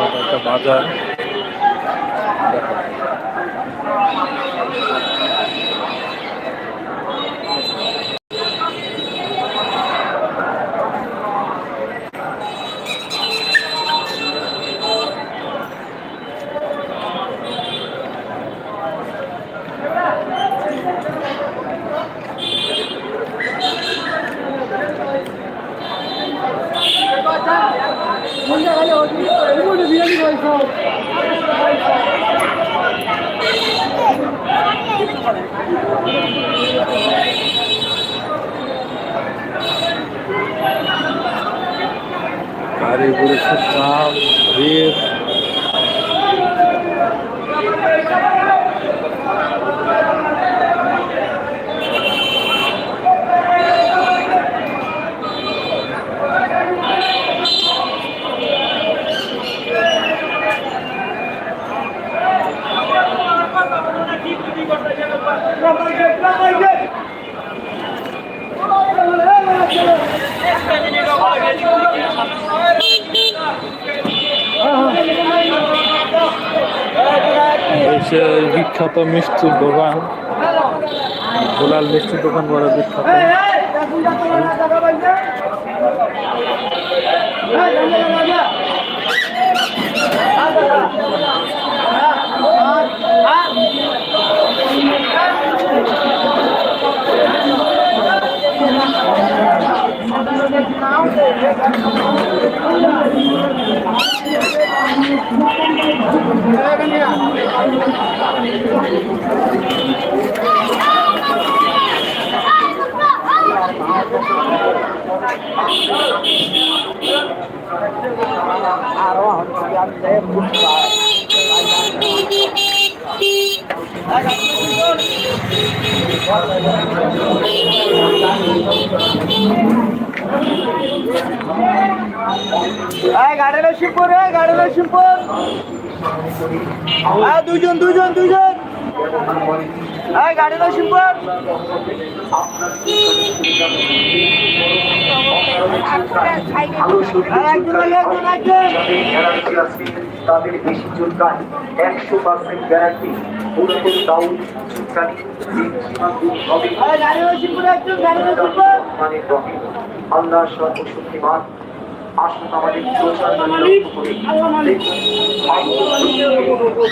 ছোটখাটো একটা বাজার। দেখো গাড়ি ঘুরেছে ট্রাম ভিড় এসে বিখ্যাত মিষ্টির দোকান গোলাল মিষ্টির দোকান বড় বিখ্যাত। গাড়ির শিবপুর গাড়ির শিবপুর দুজন দুজন দুজন এই গাড়ির শিবপুর তাদের বেশি চুলকানি একশো পার্সেন্ট গ্যারান্টি পুরোপুরি দাউদ চুলকানি মানে আল্লাহ সর্বশক্তিমান। আসুন আমাদের প্রচার লক্ষ্য করে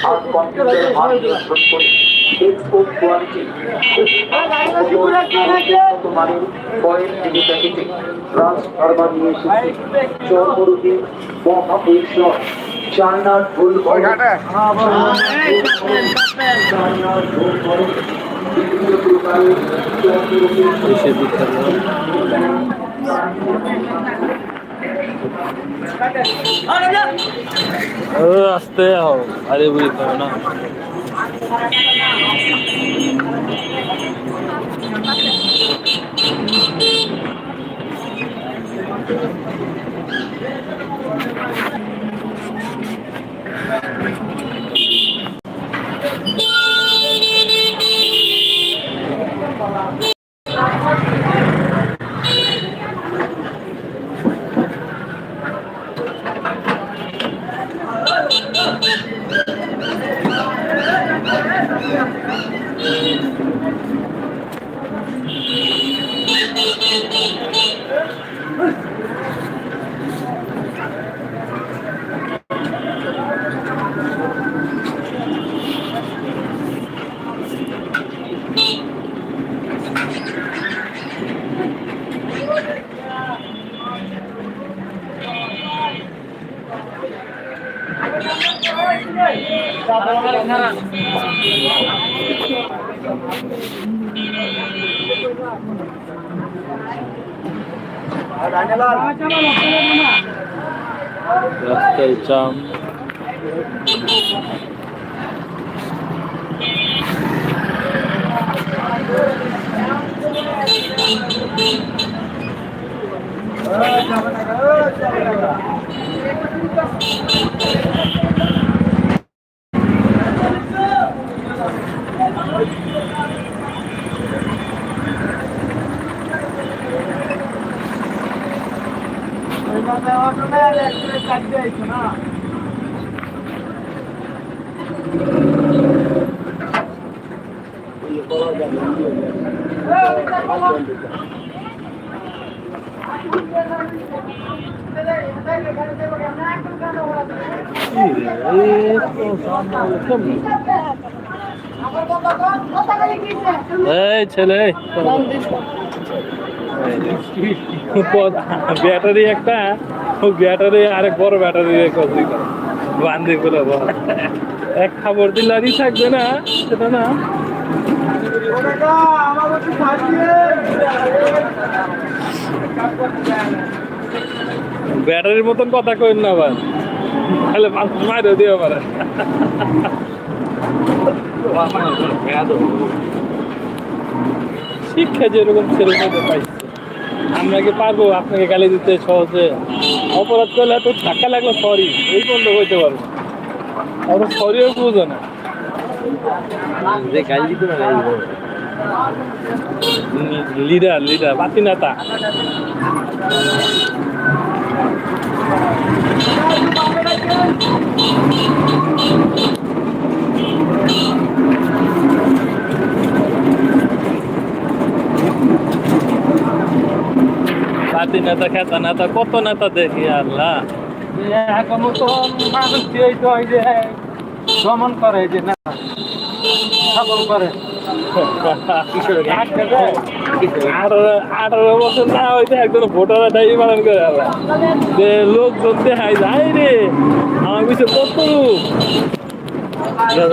আর কম্পিউটার মান নিয়ন্ত্রণ করে এক্সপোর্ট কোয়ালিটি মানের কয়েল থেকে প্যাকেটে ট্রান্সফার্মার নিয়ে এসেছে চর্মরূপী মহাপুরুষ চায়নার ঢোল চায়নার ঢোল করে বিভিন্ন চর্মরূপী এসে বিখ্যাত ও আসতে হও আরে বুঝি তো না। রাস্তায় জাম Thank you. Thank you. এই ছেলে। ব্যাটারি একটা, ব্যাটারি আরেক বড় ব্যাটারি বান্ধি করে এক খাবার দিলারই থাকবে না, সেটা না। ব্যাটারির মতন কথা কইন না আবার তাহলে পাঁচ মাইরে দিও পারে শিক্ষা যেরকম সেরকম পাইছে। আমরা কি পারব আপনাকে গালি দিতে সহজে। অপরাধ করলে তো ধাক্কা লাগল সরি এই পর্যন্ত হইতে পারব। আর সরিও বুঝো না। যে গাল দিত লিডার লিডার বাতি নেতা বাতি নেতা খেতা নেতা, কত নেতা দেখি, আল্লাহ। এখনও তো মানুষ এই তো দমন করে যে না সফল করে। আঠারো বছর না হইতে করে যে লোক লোক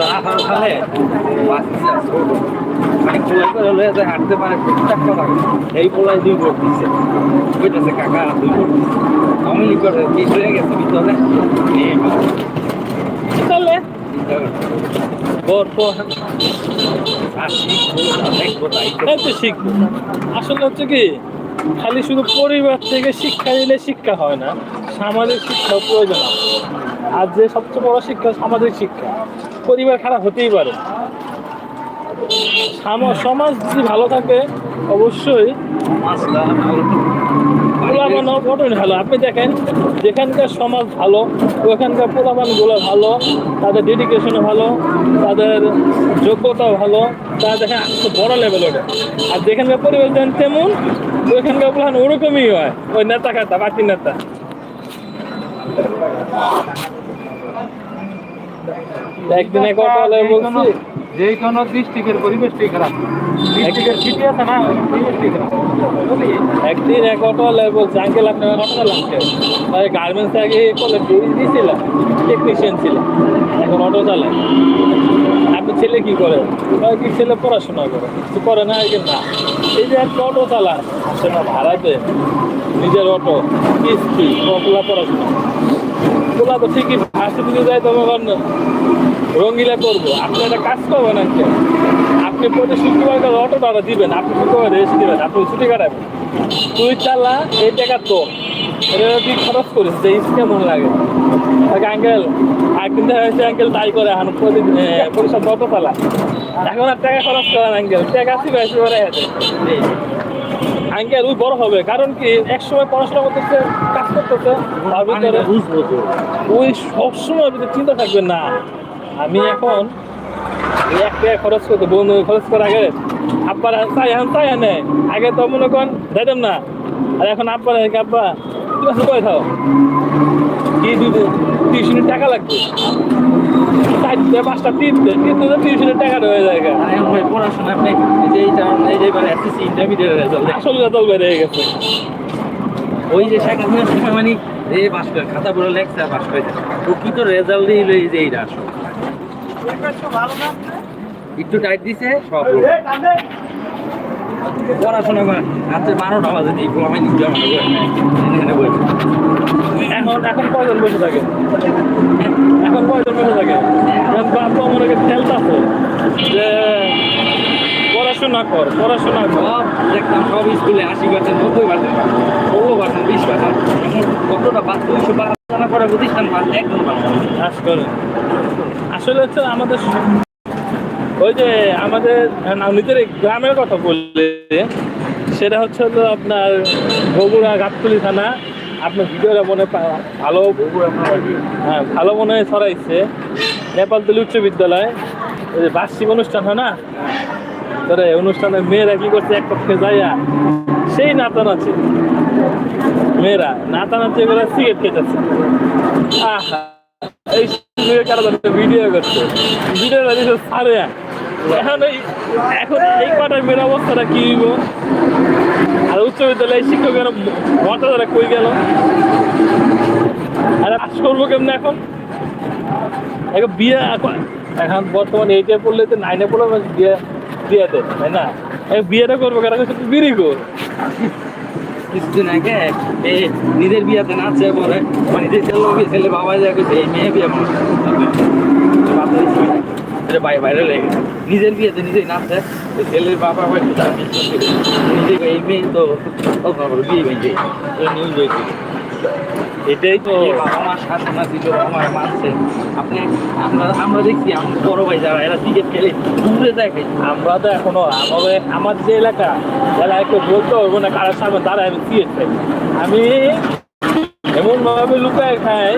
আঠারো সালে মানে করে যায় হাঁটতে পারে টুকটাক কথা এই পোলাই দুই ভোট দিচ্ছে বুঝতেছে কাকা দুই ভোট লি করে কি হয়ে গেছে ভিতরে চলে বর শিখব আসলে হচ্ছে কি, খালি শুধু পরিবার থেকে শিক্ষা দিলে শিক্ষা হয় না, সামাজিক শিক্ষা প্রয়োজন। আর যে সবচেয়ে বড় শিক্ষা সামাজিক শিক্ষা পরিবার খারাপ হতেই পারে সাম- সমাজ যদি ভালো থাকে, অবশ্যই পোলাপান ঘটন ভালো। আপনি দেখেন যেখানকার সমাজ ভালো ওখানকার পোলাপানগুলো ভালো তাদের ডেডিকেশনও ভালো তাদের যোগ্যতাও ভালো তারা দেখেন বড় লেভেল ওটা আর যেখানকার পরিবেশ দেন তেমন ওইখানকার পোলান ওরকমই হয় ওই নেতা খাতা বাকি নেতা। একদিনে কথা হলে বলছি। যে কোনো ডিস্ট্রিক্টের পরিবেশটাই খারাপ। ডিস্ট্রিক্টের সিটি আছে না পরিবেশটাই খারাপ? একদিন এক অটো বলছে আঙ্কেল আপনার অটো চালাচ্ছে তাই গার্মেন্টস আগে বলে ডুরি দিয়েছিলাম টেকনিশিয়ান ছিল। এখন অটো চালায়। আপনি ছেলে কি করে? কি ছেলে পড়াশোনা করে? কিছু করে না যে না। এই যে একটা অটো চালায় সেটা ভাড়াতে নিজের অটো, কিস্তি ওগুলা পড়াশোনা। ওগুলা তো ঠিকই ভার্সিটিতে যায় তো আমার রঙ্গিলা করব। আপনি একটা কাজ করবেন আজকে প্রতি শুক্রবার করে অটো টাকা দিবেন আপনি শুক্রবার রেস্ট দিবেন আপনি ছুটি কাটাবেন। তুই চালা এই টাকা তো। এটা তুই খরচ করিস যে ইস কেমন লাগে। তাকে আঙ্কেল একদিন দেখা যাচ্ছে আঙ্কেল তাই করে এখন প্রতিদিন পরিষদ অটো চালা এখন আর টাকা খরচ করেন আঙ্কেল। টাকা আসবে আসবে করে আঙ্কেল ওই বড় হবে কারণ কি এক সময় পড়াশোনা করতেছে কাজ করতেছে তার ভিতরে ওই সবসময় চিন্তা থাকবে না। আমি এখন এক টাকা খরচ করতে বন্ধু খরচ করার আগে। আব্বার চাই এখন চাই আনে। আগে তো মনে করেন যাইতাম না। আর এখন আব্বার আব্বা তুমি আছে করে খাও কি টিউশনের টাকা লাগবে? চারটে পাঁচটা তিনটে তিনটে টিউশনের টাকা হয়ে যায় পড়াশোনা আপনি যে এইটা এই যে এবার এসএসসি ইন্টারমিডিয়েট রেজাল্ট আসল রেজাল্ট বেড়ে গেছে। ওই যে শেখ হাসিনার সময় মানে যে পাস করে খাতা পড়ে লেখছে পাস করে। ও কি তো রেজাল্ট দিয়ে এই যে এইটা আসো একটু টাইট দিছে, সব পড়াশোনা করে রাত্রে বারোটা বাজে দিই আমি নিজে এখানে বই এখন এখন কয়জন বসে থাকে? এখন কয়জন বসে থাকে? বাবা মনে করে খেলতেছে যে পড়াশোনা কর পড়াশোনা কর। দেখতাম, সব স্কুলে আশি পার্সেন্ট নব্বই পার্সেন্ট ষোলো পার্সেন্ট বিশ পার্সেন্ট কতটা বাদ, দুইশো করে প্রতিষ্ঠান আসলে হচ্ছে আমাদের ওই যে আমাদের নিজের গ্রামের কথা বললে সেটা হচ্ছে হলো আপনার বগুড়া গাবতলি থানা। আপনার ভিডিওটা মনে ভালো হ্যাঁ ভালো মনে হয় ছড়াইছে। নেপাল তুলি উচ্চ বিদ্যালয়। ওই যে বার্ষিক অনুষ্ঠান হয় না? তোরে অনুষ্ঠানে মেয়েরা কি করছে এক পক্ষে যাইয়া সেই নাতা নাচে মেয়েরা নাতা নাচে করে সিগারেট খেতেছে। আহা করছে। ভিডিও দিতে এখন এই এখন এই মেয়ের অবস্থাটা কি হইব? আর উচ্চ বিদ্যালয়ের শিক্ষকের মর্যাদা তারা কই গেল? আর পাস করব কেমনে এখন? এখন বিয়ে এখন- বর্তমানে এইটে পড়লে তো নাইনে পড়লে বিয়ে বিয়ে দেয়, তাই না? বিয়েটা করব কেন? বিড়ি কর কিছুদিন আগে এই নিজের বিয়াতে নাচে পরে মানে নিজের ছেলে বিয়ে ছেলে বাবা যা কইছে, এই মেয়ে বিয়ে। এটা বাইরে বাইরে লেগে নিজের বিয়েতে নিজেই নাচে ছেলের বাবা ছিল। নিজে এই মেয়ে তো বিয়ে ভেঙে নিউজ হয়েছে। এটাই তো বাবা মা শাসনা ছিল আমার মানছে আপনি আমরা আমরা দেখছি আমার বড় ভাই যারা এরা দিকে ফেলে দূরে দেখে। আমরা তো এখনও আমাদের আমার যে এলাকা এলাকায় কেউ বলতে পারব না কারোর সামনে দাঁড়ায় আমি সিএস খাই আমি এমন ভাবে লুকায় খাই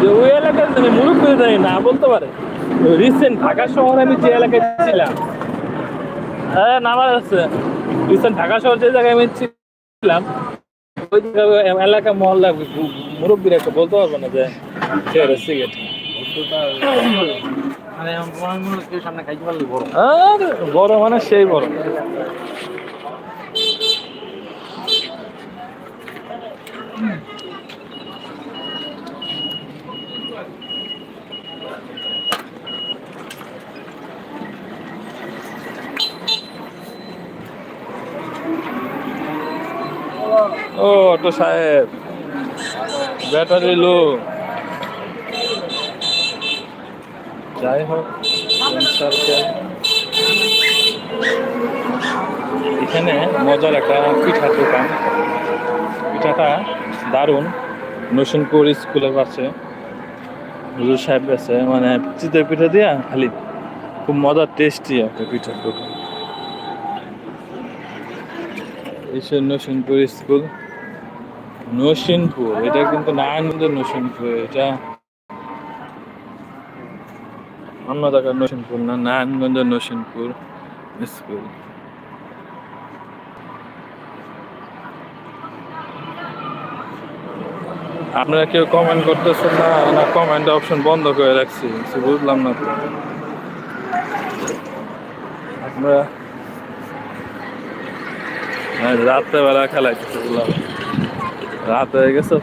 যে ওই এলাকার মানে মুরুখ করে দেয় না বলতে পারে। রিসেন্ট ঢাকা শহরে আমি যে এলাকায় ছিলাম হ্যাঁ নামার আছে। রিসেন্ট ঢাকা শহর যে জায়গায় আমি ছিলাম ওই এলাকা মহল্লা মুরব্বীরা একটা বলতে পারব না যে সিগারেট খাইতে পারলে বড় মানে সেই বড়। ও, অটো সাহেব। Battery low. যাই হোক এখানে মজার একটা পিঠার দোকান। পিঠাটা দারুণ। নসুনপুর স্কুলের পাশে হুজুর সাহেব আছে মানে চিতের পিঠা দিয়া খালি। খুব মজার টেস্টি একটা পিঠার দোকান। এসে নসিনপুর স্কুল। নসিনপুর, এটা কিন্তু নারায়ণগঞ্জ নসিনপুর, এটা অন্য জায়গার নসিনপুর না নারায়ণগঞ্জ নসিনপুর স্কুল। আপনারা কেউ কমেন্ট করতেছেন না না কমেন্ট অপশন বন্ধ করে রাখছি বুঝলাম না তো। আমরা হ্যাঁ রাত্রেবেলা খেলাইতেছে বললাম রাত হয়ে গেছে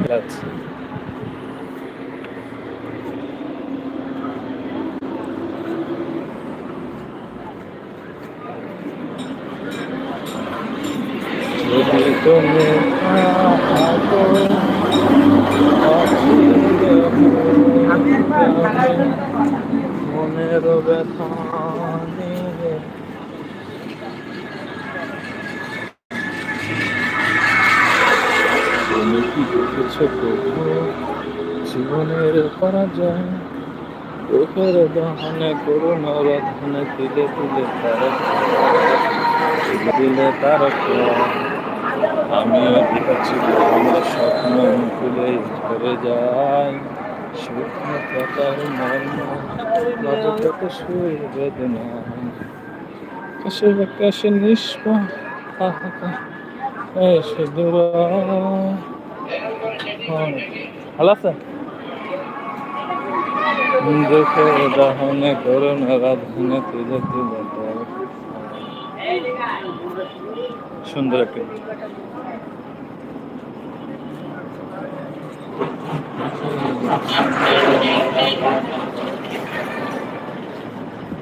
খেলাচ্ছে যদি তুমি মনের ব্যথা নিয়ে তুমি কি প্রভু জীবনের পরাজয়। চোখের দহনে করুণ রধনে দিলে দিলে তারা দিলে তারা আমিও দেখেছি আমার স্বপ্ন তুলে করে যাই শুকনো পাতার মর্ম নবগত সুর বেদনা। আকাশে আকাশে নিষ্পা হাহাকার এসে দূরা ভালো করুণ রাধনে তুলে তুলে সুন্দর একটা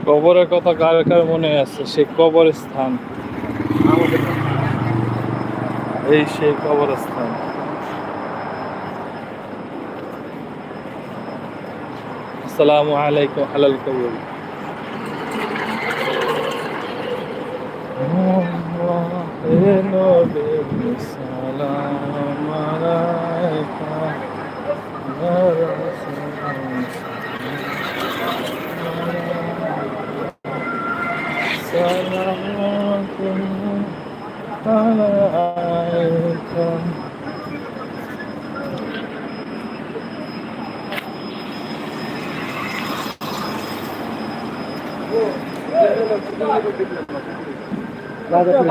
কবরের কথা কার কার মনে আছে? সেই কবরের স্থান এই সেই কবরস্থান। আসসালামু আলাইকুম হালাল কবর Ja, dat is wel